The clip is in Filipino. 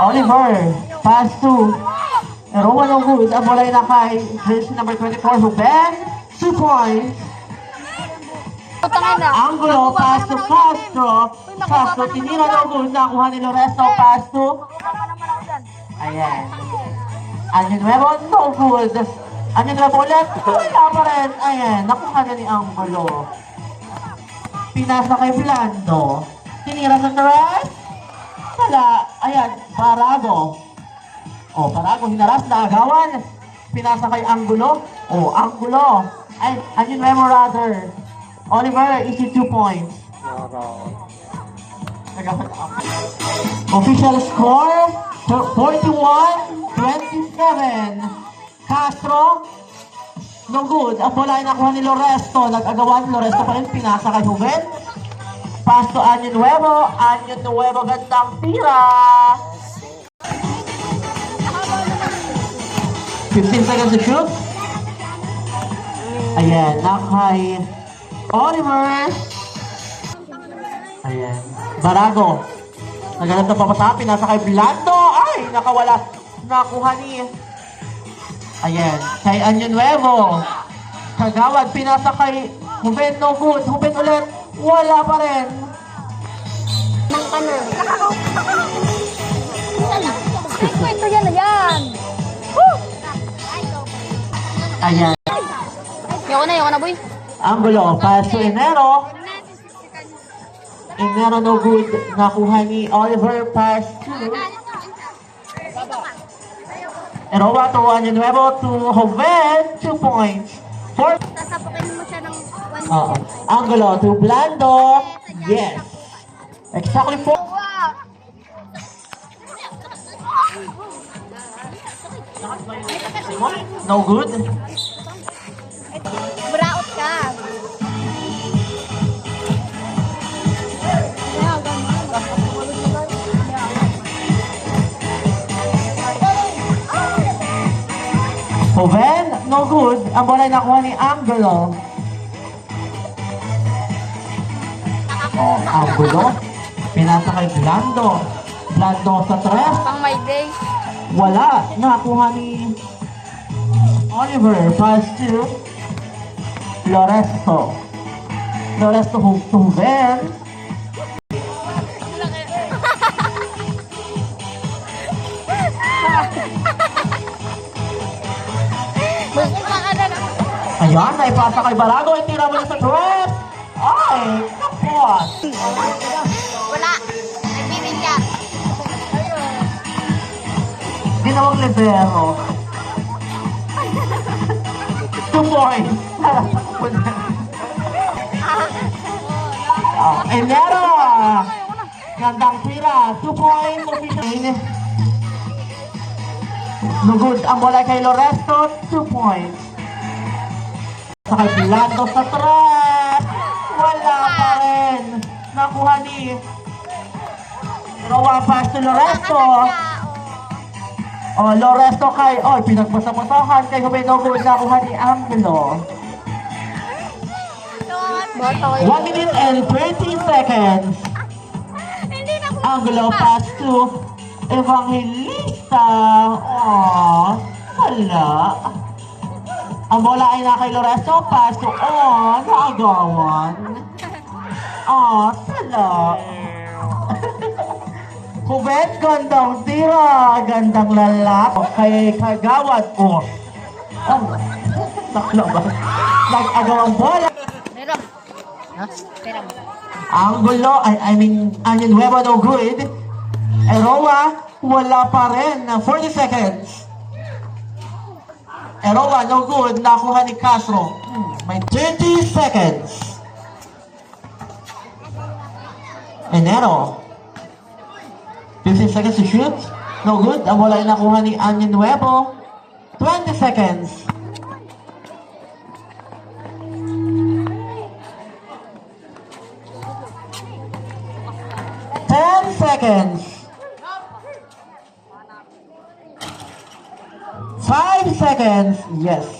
Oliver, pass to Rowan Ogut. Ang bola ay na kay jersey number 24, Ruben. Two points. Angulo, pass to Castro. Castro, tinira ng Ogut. Nakuha ni Loresto, pass to. Ayan. Ano nuevo? No good. Ano nuevo ulit? Wala pa rin. Ayan, nakuha na ni Angulo. Pinasa kay Blando. Tinira ng rest. Wala. Ayan, Parago. O, Parago, hinaras na agawan. Pinasa kay Angulo. O, Angulo. Ay, ano nuevo rather? Oliver, easy two points. Official score, 41-27. Castro, no good. Ang bola ay nakuha ni Loresto. Nag-agawan, Loresto pa rin, pinasa kay Juven. Pass to Anyo Nuevo. Anyo Nuevo, gandang tira. 15 seconds to shoot. Ayan, nakay Oliver. Ayan. Barago. Naghanap ng papasa, pinasa kay Blando. Ay, nakawala. Nakuha ni... Ayan. Kay Anyo Nuevo. Kagawad, pinasa kay Juven no good. Juven ulit. Wala pa rin. Kwento yan na yan. Ayan. Yoko na, yoko na, boy. Angulo, pass to Enero. Enero no good. Nakuha ni Oliver pass to Eroba to Anyo Nuevo to Joven. Two points. Four Sasapakin mo siya ng one Oo. Angulo to Blando. Yes. Exactly four. Wow! No good. Joven, no good. Ang bola ay nakuha ni Angulo. Oh, Angulo. Pinasa kay Blando. Blando sa tres. Pang my day. Wala. Nakuha ni Oliver. Pass to Loresto. Loresto to Joven. Ayan, naipasa kay Barago. Itira mo na sa tres. Ay, kapot. Wala. Nagbibig ka. Ginawang libero. Two points. oh, Enero. Gandang tira. Two points. Good. Ang bola kay Loresto. Two points. Pilando sa trap. Wala pa rin. Nakuha ni Rowan pass to Loresto. Oh, Loresto kay, oh, pinagbasa-basahan kay Humenogo nakuha ni Angelo. Bata ko 1 minute and 20 seconds. Angelo pass to Evangelista. Oh, wala. Ang bola ay na kay Loresto, pass to, oh, naagawan. Oh, tala. Kubet, gandang tira, gandang lalak. Kay Kagawad, oh. Oh, naklabas. Nag-agawang bola. Meron. Meron. Angulo, I, I mean, Onion Nuevo no good. Eroa, wala pa rin. 40 seconds. Eroa, no good. Nakuha ni Castro. Hmm, may 30 seconds. Enero. 15 seconds to shoot. No good. Ang wala nakuha ni Onion Nuevo. 20 seconds. Ten seconds. Seconds. Yes.